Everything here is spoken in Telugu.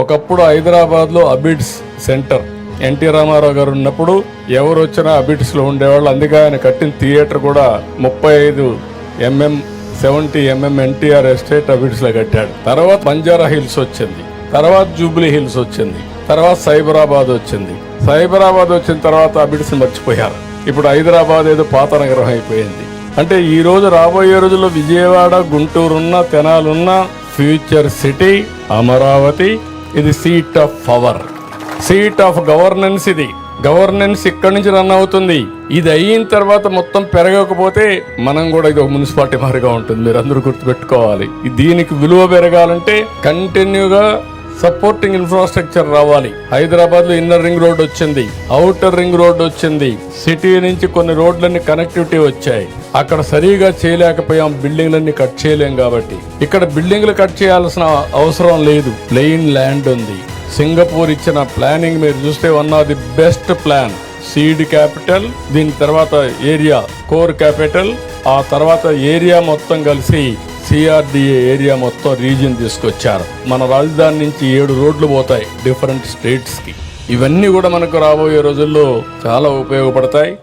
ఒకప్పుడు హైదరాబాద్లో అబిడ్స్ సెంటర్. ఎన్టీ రామారావు గారు ఉన్నప్పుడు ఎవరు వచ్చినా అబిడ్స్లో ఉండేవాళ్ళు. అందుకే ఆయన కట్టిన థియేటర్ కూడా ముప్పై ఐదు MM seventy MM NTR estate అబిడ్స్లో కట్టాడు. తర్వాత బంజారా హిల్స్ వచ్చింది. తర్వాత జూబ్లీ హిల్స్ వచ్చింది. తర్వాత సైబరాబాద్ వచ్చింది. సైబరాబాద్ వచ్చిన తర్వాత అబిడ్స్ మర్చిపోయారు. ఇప్పుడు హైదరాబాద్ ఏదో పాత నగరం అయిపోయింది. అంటే ఈ రోజు రాబోయే రోజుల్లో విజయవాడ గుంటూరున్న తెనాలున్న ఫ్యూచర్ సిటీ అమరావతి ఇది seat of power seat of governance ఇది. గవర్నెన్స్ ఇక్కడి నుంచి రన్ అవుతుంది. ఇది అయిన తర్వాత మొత్తం పెరగకపోతే మనం కూడా ఇది ఒక మున్సిపాలిటీ మారిగా ఉంటుంది. మీరు అందరూ గుర్తుపెట్టుకోవాలి. దీనికి విలువ పెరగాలంటే కంటిన్యూగా సపోర్టింగ్ ఇన్ఫ్రాస్ట్రక్చర్ రావాలి. హైదరాబాద్లో ఇన్నర్ రింగ్ రోడ్ వచ్చింది. అవుటర్ రింగ్ రోడ్ వచ్చింది. సిటీ నుంచి కొన్ని రోడ్లన్నీ కనెక్టివిటీ వచ్చాయి. అక్కడ సరిగా చేయలేకపోయాం బిల్డింగ్లన్నీ కట్ చేయలేం కాబట్టి. ఇక్కడ బిల్డింగ్లు కట్ చేయాల్సిన అవసరం లేదు. ప్లెయిన్ ల్యాండ్ ఉంది. సింగపూర్ ఇచ్చిన ప్లానింగ్ మీరు చూస్తే one of the best plan seed capital దీని తర్వాత ఏరియా కోర్ క్యాపిటల్ ఆ తర్వాత ఏరియా మొత్తం కలిసి సిఆర్డిఏ ఏరియా మొత్తం రీజియన్ తీసుకొచ్చారు. మన రాజధాని నుంచి ఏడు రోడ్లు పోతాయి డిఫరెంట్ స్టేట్స్కి. ఇవన్నీ కూడా మనకు రాబోయే రోజుల్లో చాలా ఉపయోగపడతాయి.